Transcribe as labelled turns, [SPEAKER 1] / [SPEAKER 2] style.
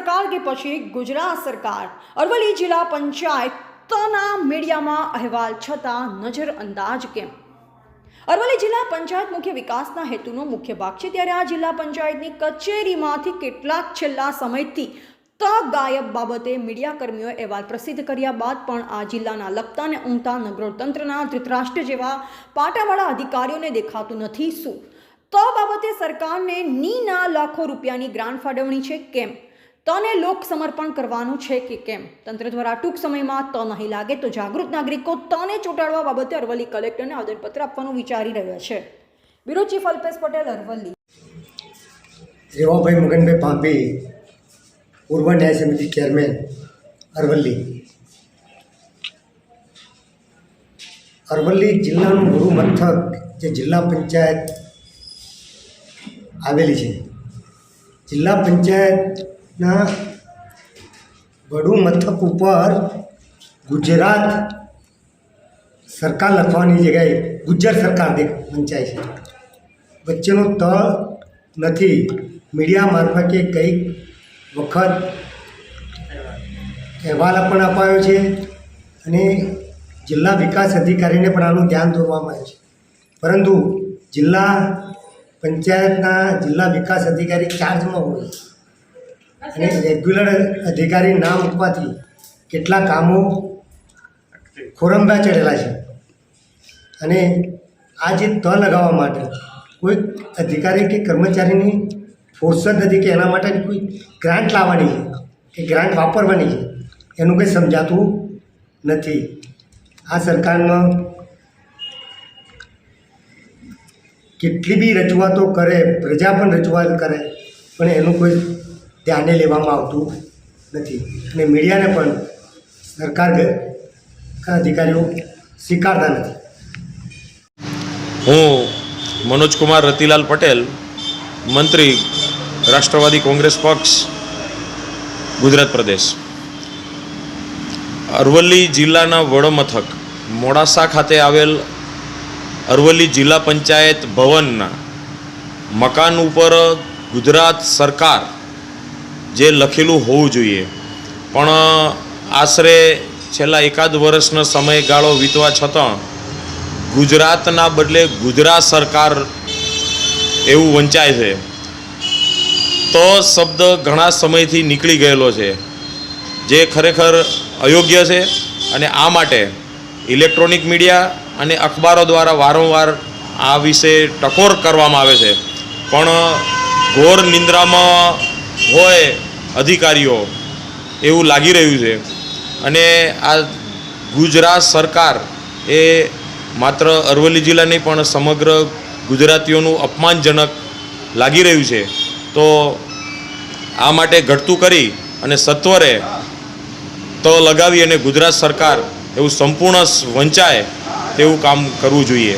[SPEAKER 1] સરકાર કે પછી ગુજરાત સરકાર? અરવલ્લી જિલ્લા પંચાયતના મીડિયામાં અહેવાલ છતાં નજરઅંદાજ કેમ? અરવલ્લી જિલ્લા પંચાયત મુખ્ય વિકાસના હેતુનો મુખ્ય ભાગ છે. ત્યારે આ જિલ્લા પંચાયતની કચેરીમાંથી કેટલાક છેલ્લા સમયથી ત ગાયબ બાબતે મીડિયાકર્મીઓએ અહેવાલ પ્રસિદ્ધ કર્યા બાદ પણ આ જિલ્લાના લગતા અને ઊંઘતા નગરોતંત્રના ધૃતરાષ્ટ્ર જેવા પાટાવાળા અધિકારીઓને દેખાતું નથી. શું? તો બાબતે સરકારને નીના લાખો રૂપિયાની ગ્રાન્ટ ફાળવણી છે. કેમ? તને લોક સમર્પણ કરવાનું છે કે કેમ? તંત્ર દ્વારા ટૂંક સમયમાં તો નહીં લાગે તો જાગૃત નાગરિકો તને ચોંટાડવા બાબતે અરવલ્લી કલેક્ટરને આવેદનપત્ર આપવાનું વિચારી રહ્યા છે. Bureau chief Alpesh Patel, Aravalli.
[SPEAKER 2] Revabhai Maganbhai Pampi, પૂર્વ ન્યાય સમિતિ ચેરમેન, અરવલ્લી. અરવલ્લી જિલ્લાનું ગુરુ મથક જે જિલ્લા પંચાયત આવેલી છે. જિલ્લા પંચાયતના વડુ મથક ઉપર ગુજરાત સરકાર લખવાની જગ્યાએ ગુજ્જર સરકાર વંચાય છે. વચ્ચેનો ત નથી. મીડિયા મારફતે કંઈક વખત અહેવાલ પણ અપાયો છે અને જિલ્લા વિકાસ અધિકારીને પણ આનું ધ્યાન દોરવામાં આવ્યું છે. પરંતુ જિલ્લા પંચાયતના જિલ્લા વિકાસ અધિકારી ચાર્જમાં હોય. અને રેગ્યુલર અધિકારી ના મૂકવાથી કેટલા કામો ખોરંબા ચડેલા છે. અને આ જે ત લગાવવા માટે કોઈ અધિકારી કે કર્મચારીની ફોર્સ નથી કે એના માટેની કોઈ ગ્રાન્ટ લાવવાની છે કે ગ્રાન્ટ વાપરવાની છે, એનું કંઈ સમજાતું નથી. આ સરકારમાં કેટલી બી રજૂઆતો કરે, પ્રજા પણ રજૂઆત કરે, પણ એનું કોઈ ધ્યાને લેવામાં આવતું નથી. અને મીડિયાને પણ સરકાર અધિકારીઓ સ્વીકારતા નથી.
[SPEAKER 3] હું મનોજકુમાર રતિલાલ પટેલ, મંત્રી, રાષ્ટ્રવાદી કોંગ્રેસ પક્ષ, ગુજરાત પ્રદેશ. અરવલ્લી જિલ્લાના વડમથક, મોડાસા ખાતે આવેલ અરવલ્લી જિલ્લા પંચાયત ભવનના મકાન ઉપર ગુજરાત સરકાર જે લખેલું હોવું જોઈએ. પણ આશરે છેલ્લા એકાદ વર્ષનો સમયગાળો વીતવા છતાં, ગુજરાતના બદલે ગુજરાત સરકાર એવું વંચાય છે. તો શબ્દ ઘણા સમયથી નીકળી ગયેલો છે. જે ખરેખર અયોગ્ય છે અને આ માટે ઇલેક્ટ્રોનિક મીડિયા અને અખબારો દ્વારા વારંવાર આ વિશે ટકોર કરવામાં આવે છે. પણ, ઘોર નિંદ્રામાં હોય અધિકારીઓ, એવું લાગી રહ્યું છે. અને આ ગુજરાત સરકાર એ માત્ર અરવલ્લી જિલ્લા નહીં, પણ સમગ્ર ગુજરાતીઓનું અપમાનજનક લાગી રહ્યું છે. તો આ માટે ઘટતું કરી અને સત્વરે તો લગાવી અને ગુજરાત સરકાર એવું સંપૂર્ણ વંચાય તેવું કામ કરવું જોઈએ.